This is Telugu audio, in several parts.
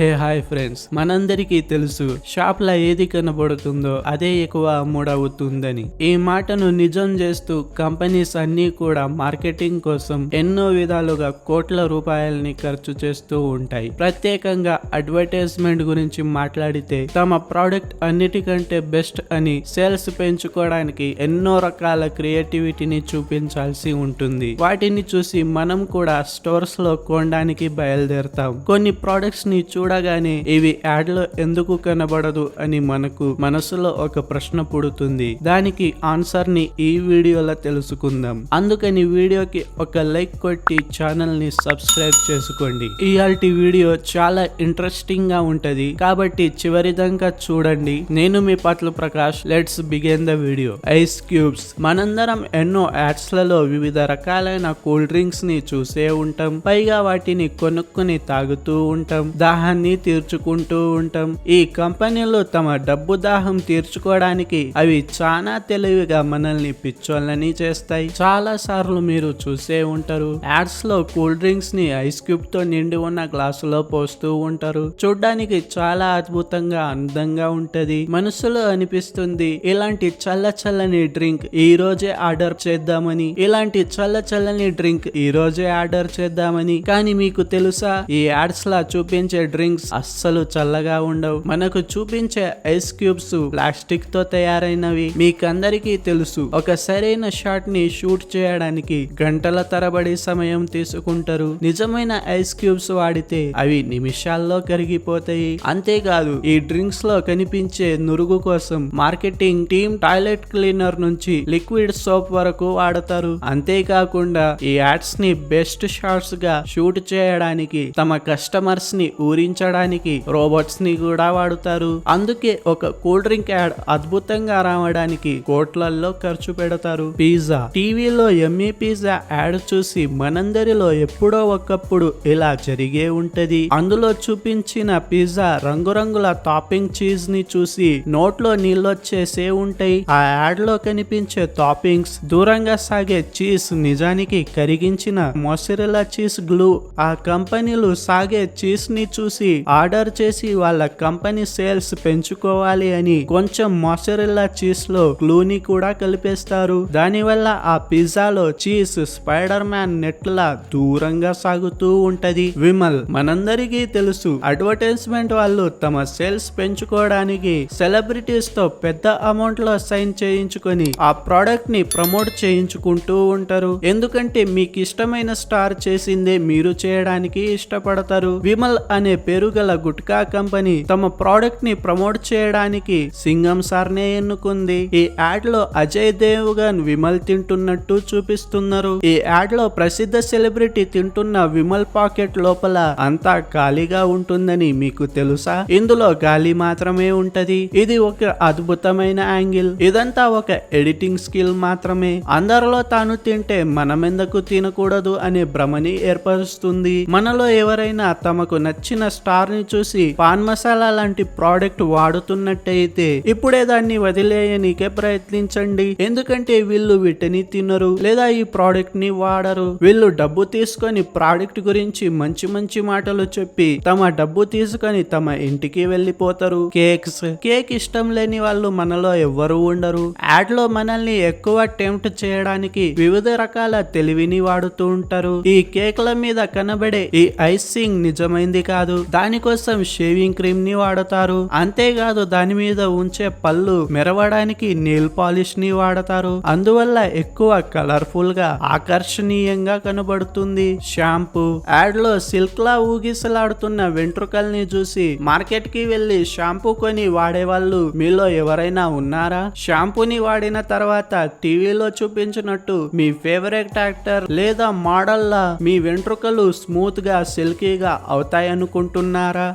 హే హాయ్ ఫ్రెండ్స్ మనందరికీ తెలుసు షాప్ లా ఏది కనబడుతుందో అదే ఎక్కువ అమ్ముడవుతుందని. ఈ మాటను నిజం చేస్తూ కంపెనీస్ అన్ని కూడా మార్కెటింగ్ కోసం ఎన్నో విధాలుగా కోట్ల రూపాయలని ఖర్చు చేస్తూ ఉంటాయి. ప్రత్యేకంగా అడ్వర్టైజ్మెంట్ గురించి మాట్లాడితే తమ ప్రోడక్ట్ అన్నిటికంటే బెస్ట్ అని సేల్స్ పెంచుకోవడానికి ఎన్నో రకాల క్రియేటివిటీని చూపించాల్సి ఉంటుంది. వాటిని చూసి మనం కూడా స్టోర్స్లో కొనడానికి బయలుదేరతాం. కొన్ని ప్రోడక్ట్స్ని చూడగానే ఇవి యాడ్లో ఎందుకు కనబడదు అని మనకు మనసులో ఒక ప్రశ్న పుడుతుంది. దానికి ఆన్సర్ని ఈ వీడియోలో తెలుసుకుందాం. అందుకని వీడియోకి ఒక లైక్ కొట్టి ఛానల్ని సబ్స్క్రైబ్ చేసుకోండి. ఇయాల్టి వీడియో చాలా ఇంట్రెస్టింగ్గా ఉంటది. కాబట్టి చివరి దాకా చూడండి. నేను మీ పట్ల Prakash. Let's begin the video ice cubes మనందరం ఎన్నో యాడ్స్లలో వివిధ రకాలైన కూల్ డ్రింక్స్ని చూసే ఉంటాం. పైగా వాటిని కొనుక్కొని తాగుతూ ఉంటాం. దాహాన్ని తీర్చుకుంటూ ఉంటాం. ఈ కంపెనీలు తమ డబ్బు దాహం తీర్చుకోవడానికి అవి చాలా తెలివిగా మనల్ని పిచ్చోళ్ళని చేస్తాయి. చాలా సార్లు మీరు చూసే ఉంటారు. యాడ్స్లో కూల్ డ్రింక్స్ని ఐస్ క్యూబ్తో నిండి ఉన్న గ్లాసులో పోస్తూ ఉంటారు. చూడ్డానికి చాలా అద్భుతంగా అందంగా ఉంటది. మనసులో అనిపిస్తుంది ఇలాంటి చల్ల చల్లని డ్రింక్ ఈ రోజే ఆర్డర్ చేద్దామని. ఇలాంటి చల్ల చల్లని డ్రింక్ ఈ రోజే ఆర్డర్ చేద్దామని. కానీ మీకు తెలుసా ఈ యాడ్స్ లా చూపించే డ్రింక్ డ్రింక్స్ అస్సలు చల్లగా ఉండవు. మనకు చూపించే ఐస్ క్యూబ్స్ ప్లాస్టిక్తో తయారైనవి. మీకందరికీ తెలుసు. ఒక సరైన షాట్ని షూట్ చేయడానికి గంటల తరబడి సమయం తీసుకుంటారు. నిజమైన ఐస్ క్యూబ్స్ వాడితే అవి నిమిషాల్లో కరిగిపోతాయి. అంతేకాదు ఈ డ్రింక్స్లో కనిపించే నురుగు కోసం మార్కెటింగ్ టీమ్ టాయిలెట్ క్లీనర్ నుంచి లిక్విడ్ సోప్ వరకు వాడతారు. అంతేకాకుండా ఈ యాడ్స్ని బెస్ట్ షాట్స్గా షూట్ చేయడానికి తమ కస్టమర్స్ని ఊరించడానికి రోబోట్స్ని కూడా వాడుతారు. అందుకే ఒక కూల్ డ్రింక్ యాడ్ అద్భుతంగా రావడానికి కోట్లల్లో ఖర్చు పెడతారు. పిజ్జా. టీవీలో ఎమ్మీ పిజ్జా యాడ్ చూసి మనందరిలో ఎప్పుడో ఒకప్పుడు ఇలా జరిగే ఉంటది. అందులో చూపించిన పిజ్జా రంగురంగుల టాపింగ్ చీజ్ని చూసి నోట్లో నీళ్ళొచ్చేసే ఉంటాయి. ఆ యాడ్లో కనిపించే టాపింగ్స్ దూరంగా సాగే చీజ్ నిజానికి కరిగించిన మొసరెలా చీజ్ గ్లూ ఆ కంపెనీలు సాగే చీజ్ని చూసి ఆర్డర్ చేసి వాళ్ళ కంపెనీ సేల్స్ పెంచుకోవాలి అని కొంచెం మొసరెల్లా చీజ్లో క్లూని కూడా కలిపేస్తారు. దానివల్ల ఆ పిజ్జాలో చీజ్ స్పైడర్ మ్యాన్ నెట్లా దూరంగా సాగుతూ ఉంటది. విమల్ మనందరికీ తెలుసు అడ్వర్టైజ్మెంట్ వాళ్ళు తమ సేల్స్ పెంచుకోవడానికి సెలబ్రిటీస్తో పెద్ద అమౌంట్లో సైన్ చేయించుకొని ఆ ప్రోడక్ట్ని ప్రమోట్ చేయించుకుంటూ ఉంటారు. ఎందుకంటే మీకు ఇష్టమైన స్టార్ చేసిందే మీరు చేయడానికి ఇష్టపడతారు. విమల్ అనే పేరుగల గుట్కా కంపెనీ తమ ప్రోడక్ట్ని ప్రమోట్ చేయడానికి సింగం సార్నే ఎన్నుకుంది. ఈ యాడ్లో అజయ్ దేవ్గన్ విమల్ తింటున్నట్టు చూపిస్తున్నారు. ఈ యాడ్లో ప్రసిద్ధ సెలబ్రిటీ తింటున్న విమల్ పాకెట్ లోపల అంతా ఖాళీగా ఉంటుందని మీకు తెలుసా? ఇందులో గాలి మాత్రమే ఉంటది. ఇది ఒక అద్భుతమైన యాంగిల్. ఇదంతా ఒక ఎడిటింగ్ స్కిల్ మాత్రమే. అందరిలో తాను తింటే మనమెందుకు తినకూడదు అనే భ్రమని ఏర్పరుస్తుంది. మనలో ఎవరైనా తమకు నచ్చిన స్టార్ని చూసి పాన్ మసాలా లాంటి ప్రోడక్ట్ వాడుతున్నట్టయితే ఇప్పుడే దాన్ని వదిలేయనికే ప్రయత్నించండి. ఎందుకంటే వీళ్ళు వీటిని తినరు లేదా ఈ ప్రోడక్ట్ని వాడరు. వీళ్ళు డబ్బు తీసుకొని ప్రోడక్ట్ గురించి మంచి మంచి మాటలు చెప్పి తమ డబ్బు తీసుకొని తమ ఇంటికి వెళ్ళిపోతారు. కేక్స్ కేక్ ఇష్టం లేని వాళ్ళు మనలో ఎవ్వరు ఉండరు. యాడ్లో మనల్ని ఎక్కువ టెంప్ట్ చేయడానికి వివిధ రకాల తెలివిని వాడుతూ ఉంటారు. ఈ కేక్ల మీద కనబడే ఈ ఐసింగ్ నిజమైంది కాదు. దానికోసం షేవింగ్ క్రీమ్ని వాడతారు. అంతేకాదు దాని మీద ఉంచే పళ్ళు మెరవడానికి నెయిల్ పాలిష్ని వాడతారు. అందువల్ల ఎక్కువ కలర్ఫుల్గా ఆకర్షణీయంగా కనబడుతుంది. షాంపూ యాడ్లో సిల్క్ లా ఊగిసలాడుతున్న వెంట్రుకల్ని చూసి మార్కెట్కి వెళ్ళి షాంపూ కొని వాడే వాళ్ళు మీలో ఎవరైనా ఉన్నారా? షాంపూని వాడిన తర్వాత టీవీలో చూపించినట్టు మీ ఫేవరెట్ యాక్టర్ లేదా మోడల్ లా మీ వెంట్రుకలు స్మూత్గా సిల్కీగా అవుతాయనుకుంటున్నారు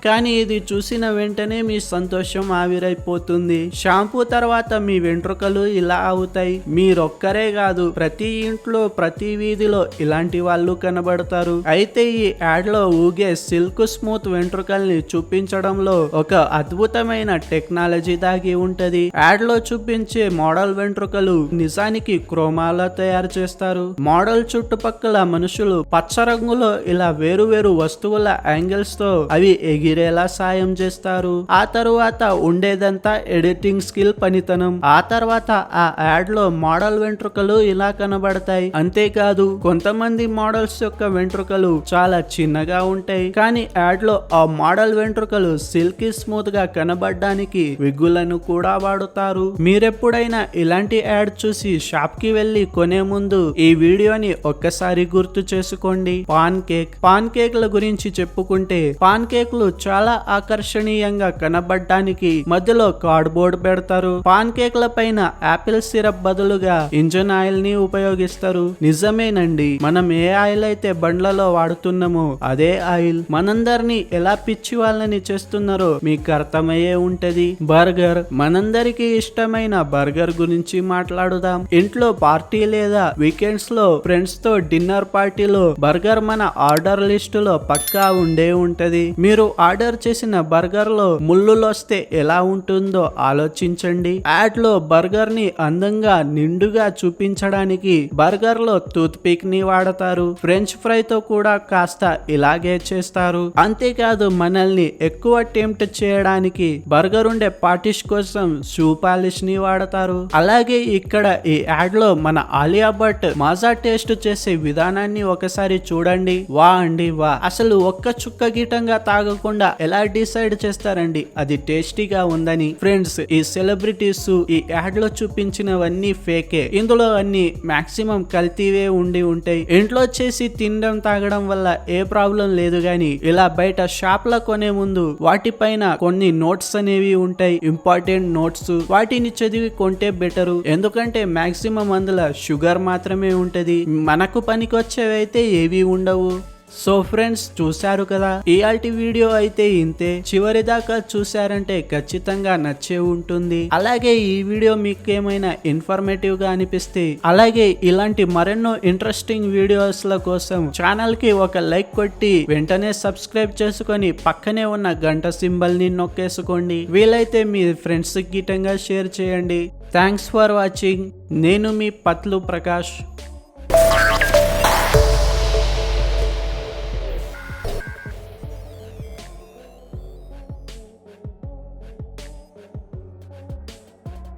కానీ ఇది చూసిన వెంటనే మీ సంతోషం ఆవిరైపోతుంది. షాంపూ తర్వాత మీ వెంట్రుకలు ఇలా అవుతాయి. మీరొక్కరే కాదు ప్రతి ఇంట్లో ప్రతి వీధిలో ఇలాంటి వాళ్ళు కనబడతారు. అయితే ఈ యాడ్లో ఊగే సిల్క్ స్మూత్ వెంట్రుకల్ని చూపించడంలో ఒక అద్భుతమైన టెక్నాలజీ దాగి ఉంటది. యాడ్లో చూపించే మోడల్ వెంట్రుకలు నిజానికి క్రోమాలో తయారు చేస్తారు. మోడల్ చుట్టుపక్కల మనుషులు పచ్చ రంగులో ఇలా వేరు వేరు వస్తువుల యాంగిల్స్తో అవి ఎగిరేలా సాయం చేస్తారు. ఆ తరువాత ఉండేదంతా ఎడిటింగ్ స్కిల్ పనితనం. ఆ తర్వాత ఆ యాడ్లో మోడల్ వెంట్రుకలు ఇలా కనబడతాయి. అంతేకాదు కొంతమంది మోడల్స్ యొక్క వెంట్రుకలు చాలా చిన్నగా ఉంటాయి. కానీ యాడ్లో ఆ మోడల్ వెంట్రుకలు సిల్కీ స్మూత్గా కనబడడానికి విగ్గులను కూడా వాడుతారు. మీరెప్పుడైనా ఇలాంటి యాడ్ చూసి షాప్కి వెళ్ళి కొనే ముందు ఈ వీడియోని ఒక్కసారి గుర్తు చేసుకోండి. పాన్ కేక్ పాన్ కేక్ల గురించి చెప్పుకుంటే పాన్ పాన్ కేక్లు చాలా ఆకర్షణీయంగా కనబడడానికి మధ్యలో కార్డ్బోర్డ్ పెడతారు. పాన్ కేక్ల పైన యాపిల్ సిరప్ బదులుగా ఇంజన్ ఆయిల్ని ఉపయోగిస్తారు. నిజమేనండి మనం ఏ ఆయిల్ అయితే బండ్లలో వాడుతున్నామో అదే ఆయిల్. మనందరినీ ఎలా పిచ్చి వాళ్ళని చేస్తున్నారో మీకు అర్థమయ్యే ఉంటది. బర్గర్ మనందరికీ ఇష్టమైన బర్గర్ గురించి మాట్లాడుదాం. ఇంట్లో పార్టీ లేదా వీకెండ్స్లో ఫ్రెండ్స్తో డిన్నర్ పార్టీలో బర్గర్ మన ఆర్డర్ లిస్ట్లో పక్కా ఉండే ఉంటది. మీరు ఆర్డర్ చేసిన బర్గర్లో ముళ్ళులు వస్తే ఎలా ఉంటుందో ఆలోచించండి. యాడ్లో బర్గర్ని అందంగా నిండుగా చూపించడానికి బర్గర్లో టూత్ పిక్ని వాడతారు. ఫ్రెంచ్ ఫ్రై తో కూడా కాస్త ఇలాగే చేస్తారు. అంతేకాదు మనల్ని ఎక్కువ టెంప్ట్ చేయడానికి బర్గర్ ఉండే పాటిష్ కోసం షూ పాలిష్ని వాడతారు. అలాగే ఇక్కడ ఈ యాడ్లో మన ఆలియా భట్ మాజా టేస్ట్ చేసే విధానాన్ని ఒకసారి చూడండి. వా అండి వా. అసలు ఒక్క చుక్క గీటంగా తాగకుండా ఎలా డిసైడ్ చేస్తారండి? అది టేస్టీగా ఉందని ఫ్రెండ్స్ ఈ సెలబ్రిటీస్ ఈ యాడ్లో చూపించినవన్నీ ఫేకే. ఇందులో అన్ని మాక్సిమం కల్తీవే ఉండి ఉంటాయి. ఇంట్లో చేసి తినడం తాగడం వల్ల ఏ ప్రాబ్లం లేదు గాని ఇలా బయట షాప్లో కొనే ముందు వాటిపైన కొన్ని నోట్స్ అనేవి ఉంటాయి. Important notes. వాటిని చదివి కొంటే బెటరు. ఎందుకంటే మాక్సిమం అందులో షుగర్ మాత్రమే ఉంటది. మనకు పనికొచ్చేవైతే ఏవి ఉండవు. సో ఫ్రెండ్స్ చూశారు కదా? ఇయాల్టి వీడియో అయితే ఇంతే. చివరి దాకా చూశారంటే ఖచ్చితంగా నచ్చే ఉంటుంది. అలాగే ఈ వీడియో మీకు ఏమైనా ఇన్ఫర్మేటివ్గా అనిపిస్తే అలాగే ఇలాంటి మరెన్నో ఇంట్రెస్టింగ్ వీడియోస్ ల కోసం ఛానల్కి ఒక లైక్ కొట్టి వెంటనే సబ్స్క్రైబ్ చేసుకొని పక్కనే ఉన్న గంట సింబల్ని నొక్కేసుకోండి. వీలైతే మీ ఫ్రెండ్స్ గిటంగా షేర్ చేయండి. థ్యాంక్స్ ఫర్ వాచింగ్ నేను మీ పత్లు ప్రకాష్.